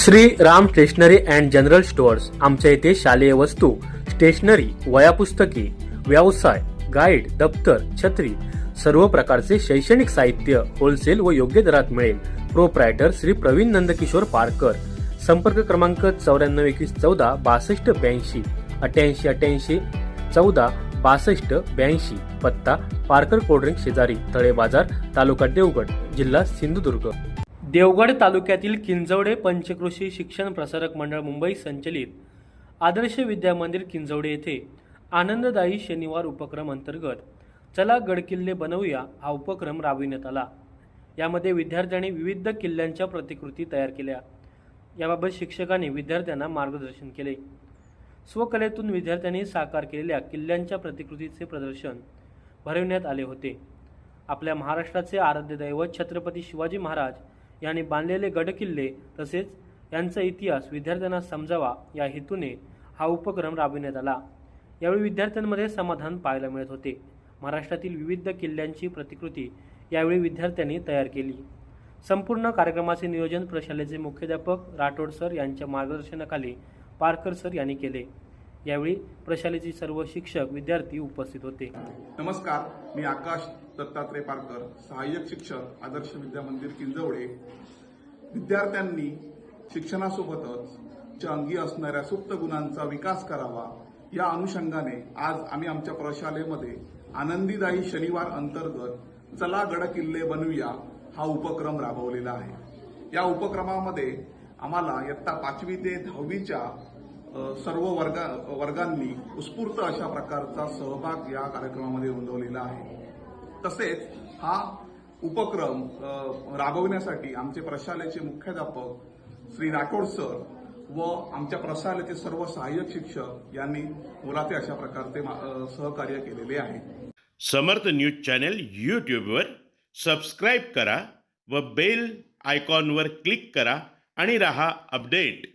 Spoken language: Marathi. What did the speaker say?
Shri Ram stationery and general stores आमच्या इथे शालेय वस्तू स्टेशनरी वयापुस्तके व्यवसाय गाईड दप्तर छत्री सर्व प्रकारचे शैक्षणिक साहित्य होलसेल व योग्य दरात मिळेल. प्रोप्रायटर श्री प्रवीण नंदकिशोर पारकर. संपर्क क्रमांक चौऱ्याण्णव एकवीस चौदा बासष्ट ब्याऐंशी अठ्याऐंशी अठ्याऐंशी चौदा बासष्ट ब्याऐंशी. पत्ता पारकर कोल्ड्रिंक शेजारी तळे बाजार तालुका देवगड जिल्हा सिंधुदुर्ग. देवगड तालुक्यातील किंजवडे पंचकृषी शिक्षण प्रसारक मंडळ मुंबई संचलित आदर्श विद्या मंदिर किंजवडे येथे आनंददायी शनिवार उपक्रम अंतर्गत चला गडकिल्ले बनवूया हा उपक्रम राबविण्यात आला. यामध्ये विद्यार्थ्यांनी विविध किल्ल्यांच्या प्रतिकृती तयार केल्या. याबाबत शिक्षकांनी विद्यार्थ्यांना मार्गदर्शन केले. स्वकलेतून विद्यार्थ्यांनी साकार केलेल्या किल्ल्यांच्या प्रतिकृतीचे प्रदर्शन भरविण्यात आले होते. आपल्या महाराष्ट्राचे आराध्यदैवत छत्रपती शिवाजी महाराज यांनी बांधलेले गडकिल्ले तसेच यांचा इतिहास विद्यार्थ्यांना समजावा या हेतूने हा उपक्रम राबविण्यात आला. यावेळी विद्यार्थ्यांमध्ये समाधान पाहायला मिळत होते. महाराष्ट्रातील विविध किल्ल्यांची प्रतिकृती यावेळी विद्यार्थ्यांनी तयार केली. संपूर्ण कार्यक्रमाचे नियोजन प्रशालेचे मुख्याध्यापक राठोड सर यांच्या मार्गदर्शनाखाली पारकर सर यांनी केले. यावेळी प्रशालेचे सर्व शिक्षक विद्यार्थी उपस्थित होते. नमस्कार मी आकाश दत्तात्रय पारकर सहाय्यक शिक्षक आदर्श विद्या मंदिर किंजवडे. विद्यार्थ्यांनी शिक्षणासोबतच अंगी असणाऱ्या सुप्त गुणांचा विकास करावा या अनुषंगाने आज आम्ही आमच्या प्रशालेमध्ये आनंदीदायी शनिवार अंतर्गत चला गड किल्ले बनवूया हा उपक्रम राबवलेला आहे. या उपक्रमामध्ये आम्हाला इयत्ता पाचवी ते दहावीच्या सर्व वर्गा वर्गांनी उत्स्फूर्त अशा प्रकारचा सहभाग या कार्यक्रमामध्ये नोंदवलेला आहे. तसेच हा उपक्रम राबवण्यासाठी राबविण्यासाठी आमचे प्रशालेचे मुख्याध्यापक श्री राठोड सर व आमच्या प्रशालेचे सर्व सहाय्यक शिक्षक यांनी मुलाचे अशा प्रकारचे सहकार्य केलेले आहे. समर्थ न्यूज चॅनल यूट्यूबवर सबस्क्राईब करा व बेल आयकॉनवर क्लिक करा आणि रहा अपडेट.